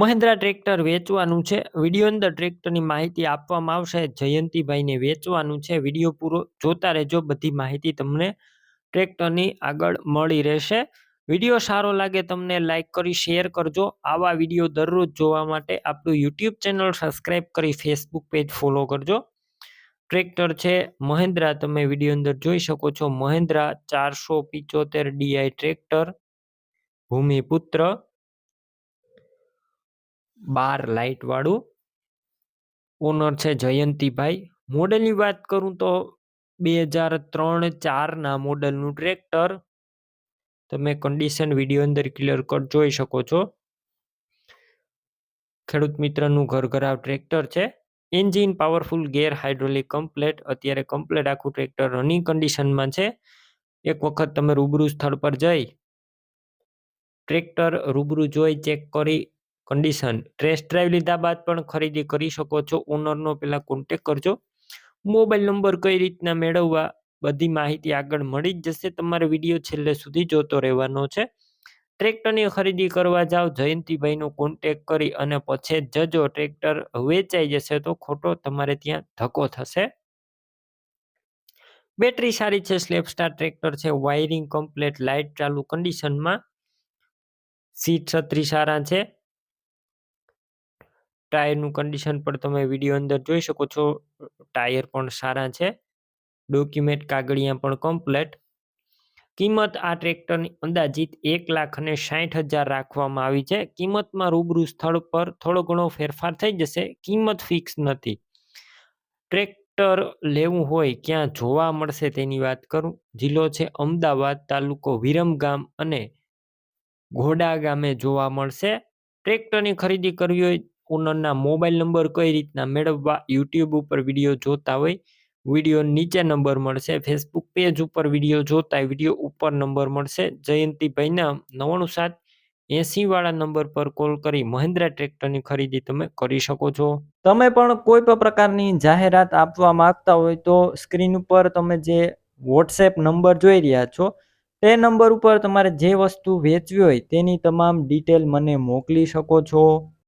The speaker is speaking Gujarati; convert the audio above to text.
મહિન્દ્રા ટ્રેક્ટર વેચવાનું છે. વીડિયો અંદર ટ્રેક્ટરની માહિતી આપવામાં આવશે. જયંતિભાઈને વેચવાનું છે. વીડિયો પૂરો જોતા રહેજો. બધી માહિતી તમને ટ્રેક્ટરની આગળ મળી રહેશે. વીડિયો સારો લાગે તમને લાઇક કરી, શેર કરજો. આવા વીડિયો દરરોજ જોવા માટે આપણું યુટ્યુબ ચેનલ સબસ્ક્રાઈબ કરી, ફેસબુક પેજ ફોલો કરજો. ટ્રેક્ટર છે. મહિન્દ્રા, તમે વીડિયો અંદર જોઈ શકો છો. મહિન્દ્રા ચારસો પિચોતેર ડીઆઈ ટ્રેક્ટર. ભૂમિપુત્ર. બાર લાઇટ વાળું ઓનર છે જયંતિભાઈ. મોડેલની વાત કરું તો બે હજાર ત્રણ ચારના મોડેલનું ટ્રેક્ટર. તમે કન્ડિશન વીડિયો અંદર ક્લિયર કટ જોઈ શકો છો. ખેડૂત મિત્રનું ઘર ઘરાવ ટ્રેક્ટર છે. Engine powerful gear hydraulic complete અત્યારે કમ્પ્લેટ આખું ટ્રેક્ટર રનિંગ કન્ડિશનમાં છે. એક વખત તમે રૂબરૂ સ્થળ પર જઈ, ટ્રેક્ટર રૂબરૂ જોઈ ચેક કરી કન્ડિશન ટેસ્ટ ડ્રાઈવ લીધા બાદ પણ ખરીદી કરી શકો છો. ઓનરનો પહેલાં કોન્ટેક કરજો. મોબાઈલ નંબર કઈ રીતના મેળવવા બધી માહિતી આગળ મળી જ જશે. તમારે વીડિયો છેલ્લે સુધી જોતો રહેવાનો છે. ટ્રેક્ટરની ખરીદી કરવા જાઓ જયંતિભાઈનો કોન્ટેક કરી અને પછી જજો ટ્રેક્ટર વેચાઈ જશે તો ખોટો તમારે ત્યાં ધક્કો થશે. બેટરી સારી છે. સ્લેપ સ્ટાર ટ્રેક્ટર છે. વાયરિંગ કમ્પ્લેટ લાઇટ ચાલુ કન્ડિશનમાં સીટ છત્રી સારા છે. ટાયરનું કન્ડિશન પણ તમે વીડિયો અંદર જોઈ શકો છો. ટાયર પણ સારા છે. ડોક્યુમેન્ટ કાગળિયા પણ કમ્પ્લેટ. કિંમત આ ટ્રેક્ટરની અંદાજિત એક લાખ અને સાઠ હજાર રાખવામાં આવી છે. કિંમતમાં રૂબરૂ સ્થળ પર થોડો ઘણો ફેરફાર થઈ જશે. કિંમત ફિક્સ નથી. ટ્રેક્ટર લેવું હોય ક્યાં જોવા મળશે તેની વાત કરું. જિલ્લો છે અમદાવાદ, તાલુકો વિરમગામ અને ઘોડા ગામે જોવા મળશે. ટ્રેક્ટરની ખરીદી કરવી હોય ઓનરના મોબાઈલ નંબર કઈ રીતના મેળવવા યુટ્યુબ ઉપર વીડિયો જોતા હોય, વીડિયો નીચે નંબર મળશે, ફેસબુક પેજ ઉપર વીડિયો જોતા વીડિયો ઉપર નંબર મળશે. જયંતિભાઈના નવ્વાણું સાત એસી વાળા નંબર પર કોલ કરી મહિન્દ્રા ટ્રેક્ટરની ખરીદી તમે કરી શકો છો. તમે પણ કોઈ પણ પ્રકારની જાહેરાત આપવા માંગતા હોય તો સ્ક્રીન ઉપર તમે જે વોટ્સએપ નંબર જોઈ રહ્યા છો, તે નંબર ઉપર તમારે જે વસ્તુ વેચવી હોય તેની તમામ ડિટેલ મને મોકલી શકો છો.